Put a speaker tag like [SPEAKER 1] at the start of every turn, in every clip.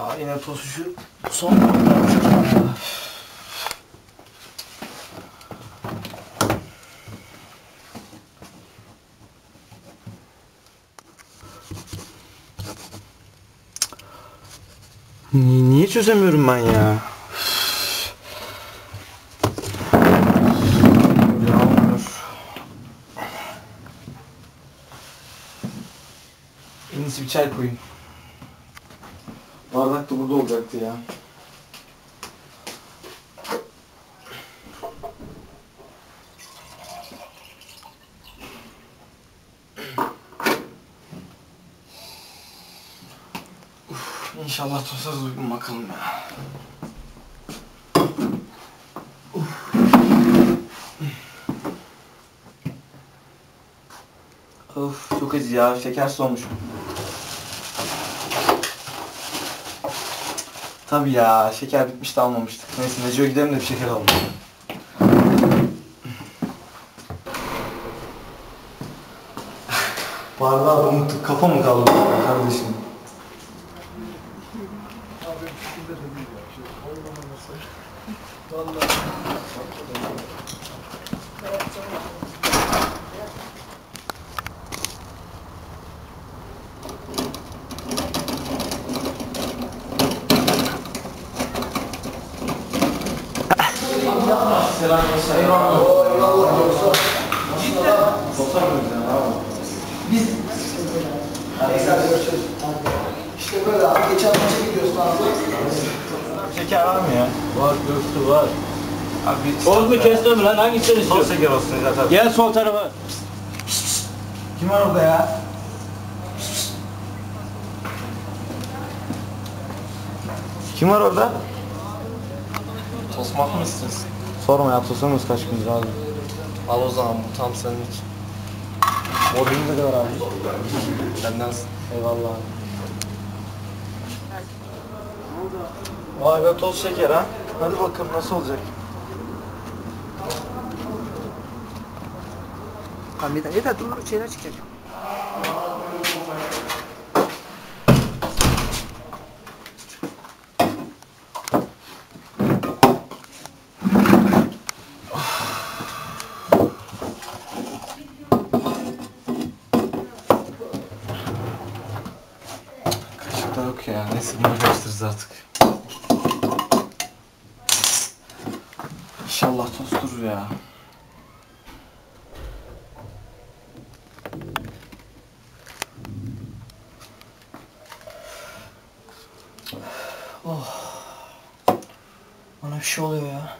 [SPEAKER 1] Ya yine tostu şu son. Ni- Niye çözemiyorum ben ya? En iyisi bir çay koyayım. Da burada olacaktı ya. Uf, İnşallah tosaz uygun bakalım ya. Of çok acı ya şeker olmuş. Tabii ya şeker bitmiş de almamıştık. Neyse Neco'ya gidelim de bir şeker alalım. Bardağı unuttuk. Kafa mı kaldı kardeşim? Selam olsun. Eyvallah. Eyvallah. Cidden. Sosyal medya abi.
[SPEAKER 2] Biz Neyse görüşürüz. İşte böyle abi. Geçen maça gidiyoruz falan.
[SPEAKER 1] Şeker var mı ya?
[SPEAKER 3] Var göğsü var.
[SPEAKER 1] Abi
[SPEAKER 3] Oğuz mu kestim mi lan? Hangisini
[SPEAKER 1] Sol
[SPEAKER 3] istiyorsun?
[SPEAKER 1] şeker olsun zaten.
[SPEAKER 3] Gel sol tarafa.
[SPEAKER 1] Kim var orada ya? Kim var orada?
[SPEAKER 4] Tosmak mı istiyorsun?
[SPEAKER 1] Sorma ya kaç gündür abi.
[SPEAKER 4] Al o zaman bu tam senin için.
[SPEAKER 1] Modelin ne kadar abi?
[SPEAKER 4] Bendensin.
[SPEAKER 1] Eyvallah abi. Vay be toz şeker ha. Hadi bakalım nasıl olacak?
[SPEAKER 2] Tamam yeter yeter dur dur şeyler çıkacak.
[SPEAKER 1] Da yok ya. Neyse bunu karıştırırız artık. İnşallah toz durur ya.
[SPEAKER 2] Bana bir şey oluyor ya.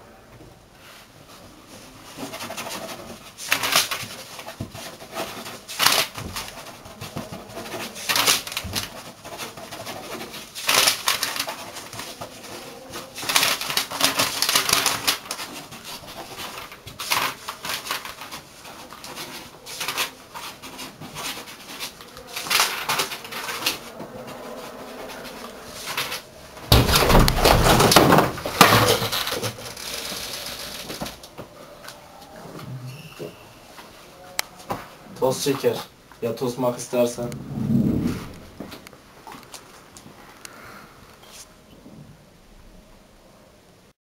[SPEAKER 4] Toz şeker. Ya tosmak istersen.